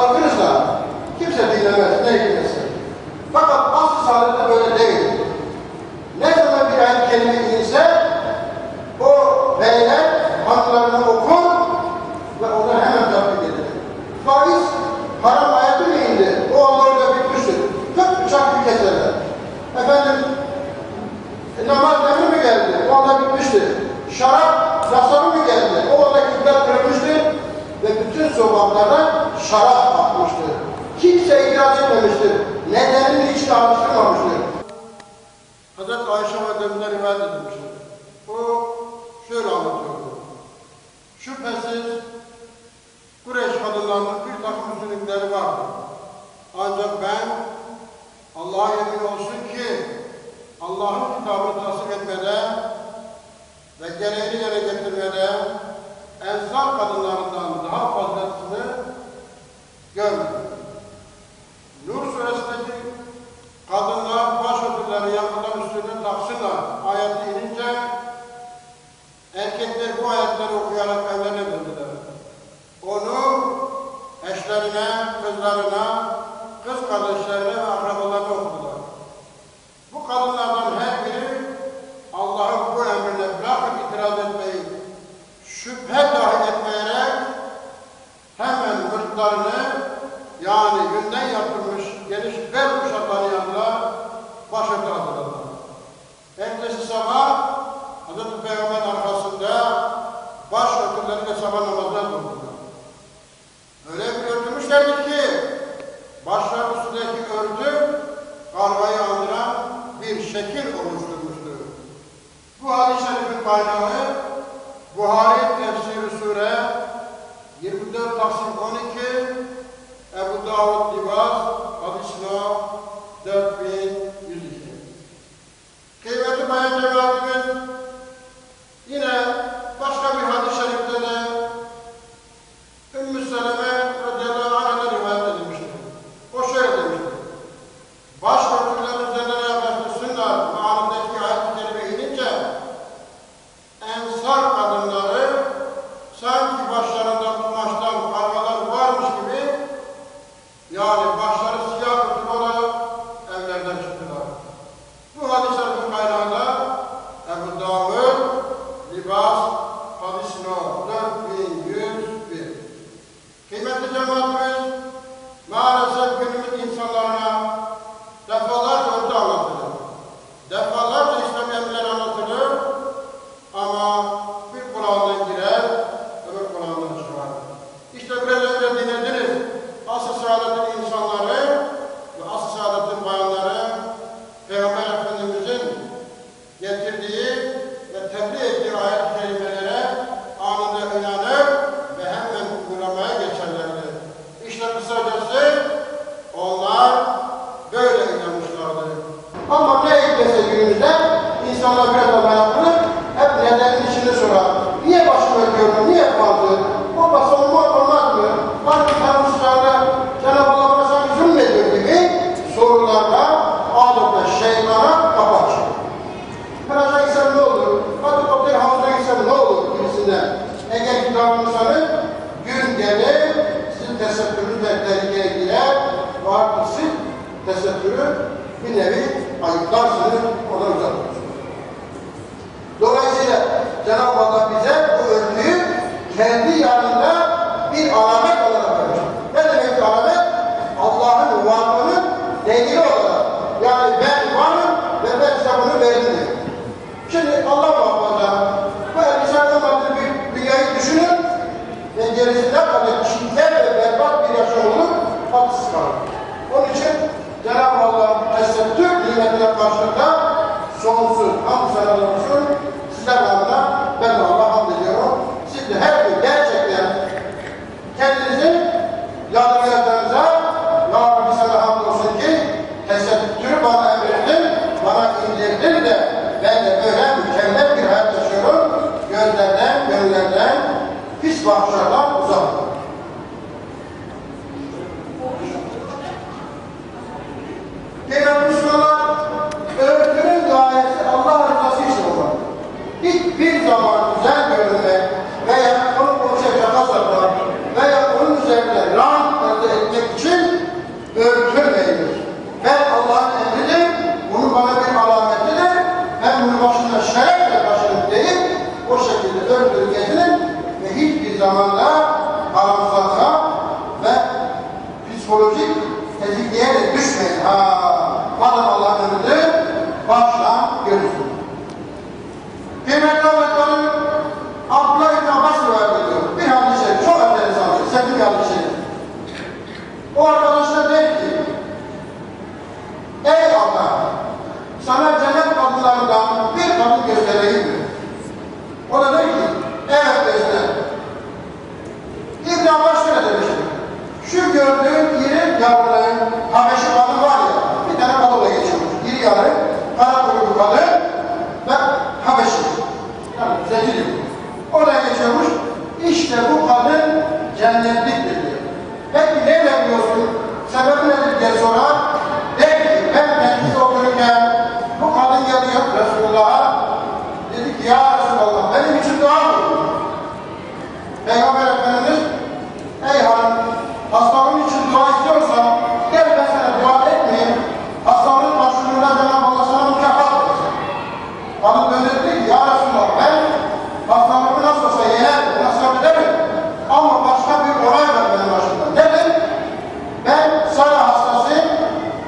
anlatırız da kimse dinlemez, ne ilgilensin. Fakat asıl saadette böyle değil. Ne zaman bir ayet kelime inse o beyler hanımlarını okur ve onu hemen tatbik edilir. Faiz haram ayeti mi indi? O anda orada bitmiştir. Tık bıçak bir keserler. Efendim e, namaz emri mi geldi? O anda bitmiştir. Şarap yasağı mı geldi? O anda küpler kırılmıştır ve bütün sokaklara şarap atmıştır. Kimse itiraz etmemiştir. Nedenini hiç araştırmamıştır. Hazreti Ayşe Validemizden rivayet edilmiştir. O şöyle anlatıyordu. Şüphesiz Kureyş kadınlarının bir takım üstünlükleri vardı. Ancak ben Allah'a yemin olsun ki Allah'ın kitabını tasdik etmede ve gereğini yerine getirmede ensar fazlasını görmedim. Nur suresindeki kadınlar başörtüleri yakından üstüne taksınlar ayeti inince erkekler bu ayetleri okuyarak evlenebildiler. Onu eşlerine, kızlarına, kız kardeşlerine chamada içini sorar. Niye başımı örtüyorum, niye kaldı? Olmasa olmaz, olmaz mı? Hangi tanrısızlarla Cenab-ı Allah bana zulmediyor gibi sorularla adeta şeytana kapı açıyor. Plaja gitsem ne olur? Hadi otel havuzuna gitsem ne olur gibisinden. Eğer ki davranırsanız gün gelir, sizin tesettürünüz de tehlikeye girer ve artık siz tesettürü bir nevi ayıplarsınız, oradan uzak durursunuz. Dolayısıyla Cenab-ı Allah bize bu örtüyü kendi yanında bir alamet olarak vermiş. Ne demek alamet? Allah'ın varlığının delili olarak. Yani ben varım ve ben size bunu verdim diyor. Şimdi Allah muhafaza bu elbise olmadığı bir dünyayı düşünün ve gerisinde kadar çiğler ve berbat bir yaşam olur, haksız kalır. Onun için Cenab-ı Allah tesettür nimetine karşılıkta sonsuz hamd selam olsun. Sizler adına ben de Allah'a hamd ediyorum. Siz her gün gerçekten kendinizi yadırgayacağınıza Ya Rabbi sana hamd olsun ki tesettürü bana emrettin, bana indirdin de ben de böyle mükemmel bir hayat yaşıyorum. Gözlerden, gönüllerden, pis bakışlardan uzak. Peygamber Müslümanlar örtünün gayesi Allah rızası için olmak. Hiçbir zaman güzel görünmek veya onu konuşa şaka satmak veya onun üzerinde rant elde etmek Şu gördüğün iri yavruların Habeşi kadın var ya, bir tane kadınla geçiyormuş. İri yarı, kara kuyruklu kadın ve Habeşi. Yani zeki Oraya geçiyormuş. İşte bu kadın cennetliktir diyor. Peki ne bekliyorsun? Sebebi nedir diye sorar. Der ki ben meclis otururken bu kadın geliyor Resulullah'a. Dedi ki ya Resulallah benim için dua mı? Peygamber Efendimiz ey hanım hastalığın için dua istiyorsan gel ben sana dua etmeyeyim. Hastalığın başvurunda Cenab-ı Allah sana mükafat verecek. Kadın döndü dedi ki ya Resulallah ben hastalığımı nasıl olsa yener, buna sabrederim. Ama başka bir olay var benim başımda. Nedir? Ben sana hastasıyım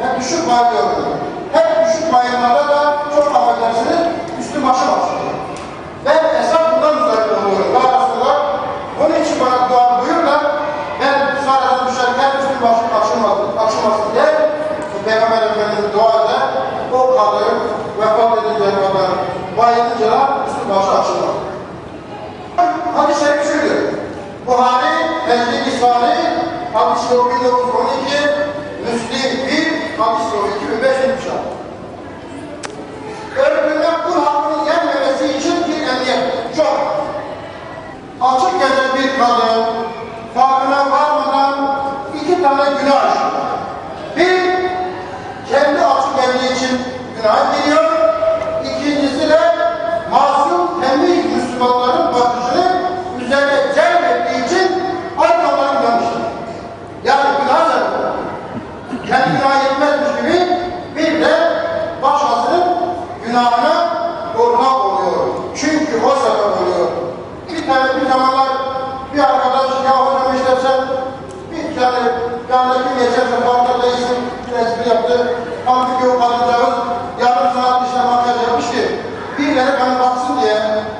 ve düşük bayılıyorum. Hep düşük bayılmada da çok affedersiniz üstü başım açılıyor. Ben esas bundan müzakir oluyorum. Ya Resulallah onun için bana dua buyur da ben sadece düşerken üstü başım açılmasın, açılmasın diye bu Peygamber Efendimiz dua eder. O kadın vefat edinceye kadar bayılınca da üstü başı açılmaz. Hadis-i şerif şudur. Buhari, Meclis-i İsa'ni, hadis-i yok 1912, Müslim 1, hadis-i yok 2500 şart. Öldürme kul hakkının yenmemesi için bir emniyet. Çok. Açık gece bir kadın farkına varmadan iki tane günah. Bir, kendi açık geldiği için günah tane bir zamanlar bir arkadaş ya hocam işte sen bir tane yanındaki geçerse farkında bir espri yaptı. Halbuki o kadıncağız yarım saat işte makyaj yapmış ki birileri bana baksın diye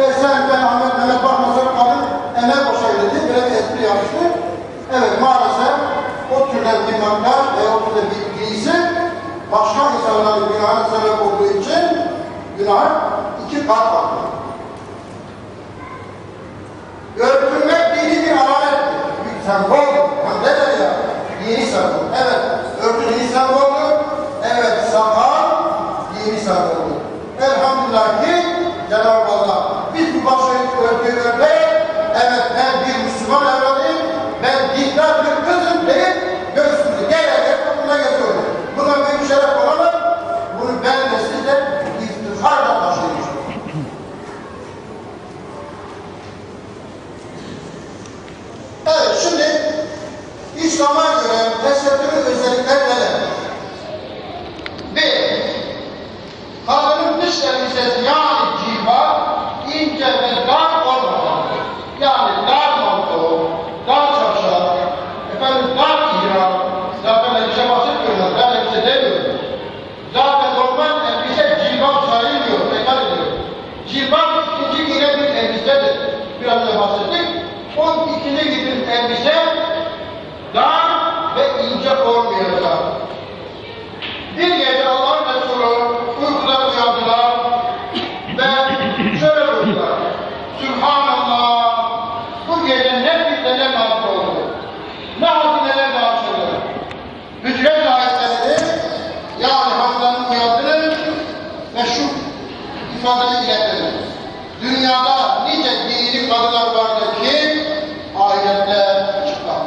e sen ben Ahmet Mehmet bakmasak kadın emel boşaydı diye böyle bir espri yapmıştı. Evet maalesef o türden bir makyaj ve o türden bir giysi başka insanların günahına sebep olduğu için günah iki kat farklı. Örtünmek dini bir alamettir. Bir sembol. Hem ne der ya? Dini sembol. Evet. Örtü dini semboldür. Evet. Sakal dini semboldür. Elhamdülillah ki Cenab-ı Allah biz bu başı örtüyü örterek evet ben bir Müslüman evladıyım ben dindar bir kızım deyip göğsümüzü gelerek toplumda geziyoruz. Buna büyük şeref olamaz. Bunu ben de siz de iftiharla taşıyoruz. Evet şimdi İslam'a göre tesettürün özellikleri neler? Bir, kadının dış elbisesi yani cilva ince ve dar olmamalıdır. Yani dar manto, dar çarşaf, efendim dar ihram, zaten elbise bahsetmiyorlar, dar elbise demiyorum. Zaten normal elbise cilbap sayılmıyor, tekrar ediyorum. Cilbap ikinci yine bir elbisedir. Biraz önce bahsettik. O ikinci giydiğim elbise dar ve ince olmayacak. Bir gece Allah'ın Resulü uykudan uyandılar ve şöyle buyurdular. Sübhanallah bu gece ne fitneler nazil oldu. Ne hazineler de açıldı. Hücre sahipleri yani Hamza'nın uyandırır ve şu ifadeyi iletir. Dünyada nice dini ki ahirette çıkar.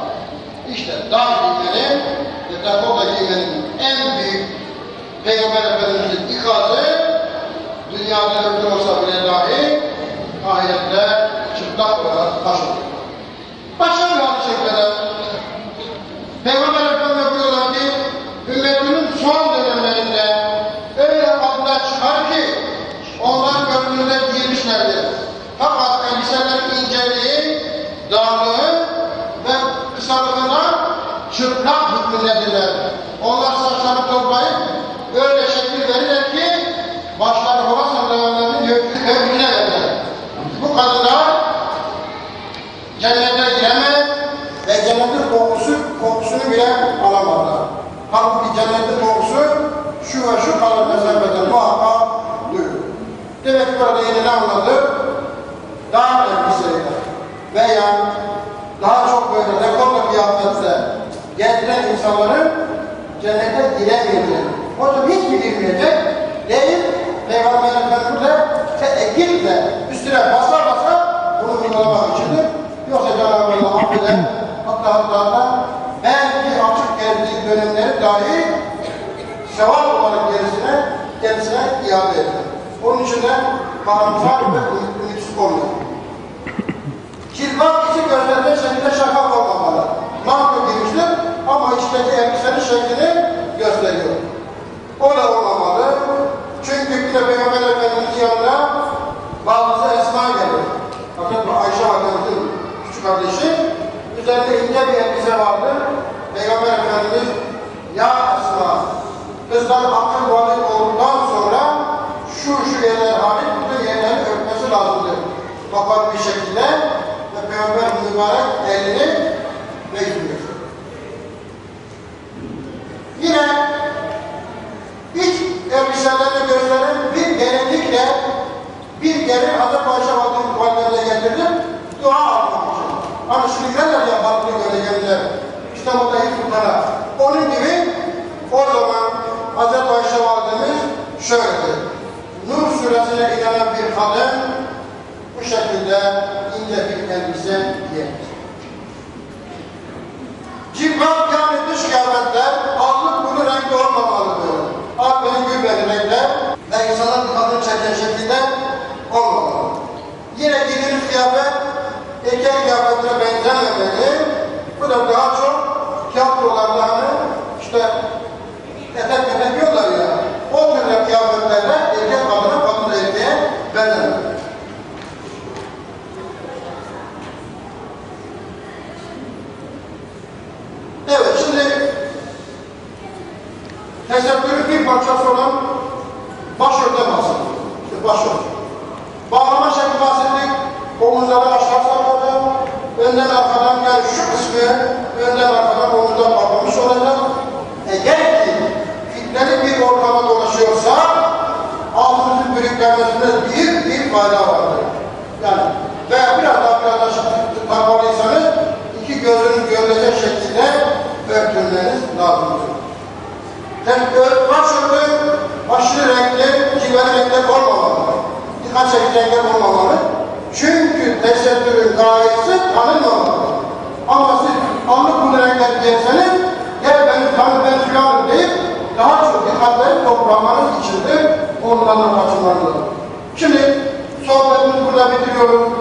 İşte dar giymenin ve dekoda giymenin en büyük Peygamber Efendimiz'in ikazı dünyada ömrü olsa bile dahi ahirette çıplak olarak taşınır. Başka bir hadis-i şerifte Peygamber Efendimiz buyuruyorlar ki ümmetimin son dönemlerinde öyle kadınlar çıkar ki onlar gönlünde girmişlerdir. Fakat elbiselerin inceliği, darlığı ve kısalığına çıplak hükmündedirler. Onlar saçlarını toplayıp öyle şekil verirler ki başları hava sandalyelerinin gökyüzüne verirler. Bu kadınlar cennete giremez ve cennetin kokusu, kokusunu bile alamazlar. Halbuki cennetin kokusu şu ve şu kadar mesafeden muhakkak duyulur. Demek ki burada yine ne anladık? Dar elbiseyle veya daha çok böyle rekorla kıyafetle gezdiren insanların cennete giremeyecek. O zaman hiç mi girmeyecek? Değil, Peygamber Efendimiz de teekille üstüne basa basa bunu uygulamak içindir. Yoksa Cenab-ı Allah affeder. Hatta hatta hatta belki açık gezdiği dönemleri dahi sevap olarak gerisine, kendisine iade eder. Onun için de karamsar ve ümitsiz olmuyor. Kirbat içi gösterilen şekilde şaka içteki elbisenin şeklini gösteriyor. O da olmamalı. Çünkü bir de Peygamber Efendimiz'in yanına bazısı Esma gelir. Hazreti Ayşe Validemizin küçük kardeşi. Üzerinde ince bir elbise vardı. Peygamber Efendimiz Ya Esma, kızlar akıl varlık olduktan sonra şu şu yerler hariç bütün yerlerin örtmesi lazımdır. Kapalı bir şekilde ve Peygamber mübarek elini bekliyor. Yine iç elbiselerini gösteren bir gelinlikle bir gelin Hazreti Ayşe Validemize getirdim dua almak için. Hani şimdi neler ya Batı'nın gölgelerinde İstanbul'da ilk sultana. Onun gibi o zaman Hazreti Ayşe Validemiz şöyle dedi. Nur suresine inanan bir kadın bu şekilde ince bir elbise giyer. Cilvat yani dış kıyafetler allık bunu renkli olmamalıdır. Akbenin gülbeli renkler ve insanın dikkatini çeken şekilde olmamalı. Yine giydiğiniz kıyafet erkek kıyafetine benzememeli. Bu da daha çok tiyatrolarda hani işte etek etek diyorlar ya. O türde kıyafetlerle erkek kadına, kadın da erkeğe benzememeli. Evet, şimdi tesettürün bir parçası olan başörtüden bahsediyor. İşte başörtü. Bağlama şekli bahsettik. Omuzları aşağı sarılacak. Önden arkadan yani şu kısmı önden arkadan omuzdan bağlamış olacak. Eğer ki fitneli bir ortama dolaşıyorsa altınızın bürüklenmesinde bir bir fayda vardır. Yani veya biraz daha biraz daha takmalıysanız iki gözünün görülecek şekilde örtülmeniz lazımdır. Yani başörtü aşırı renkli, cilveli renkler olmamalı. Dikkat çekici renkler olmamalı. Çünkü tesettürün gayesi tanınmamalı. Ama siz anlık bu renkler giyerseniz gel beni tanı ben filanım deyip daha çok dikkatleri toplamanız içindir. Ondan da kaçınmanız. Şimdi sohbetimizi burada bitiriyoruz.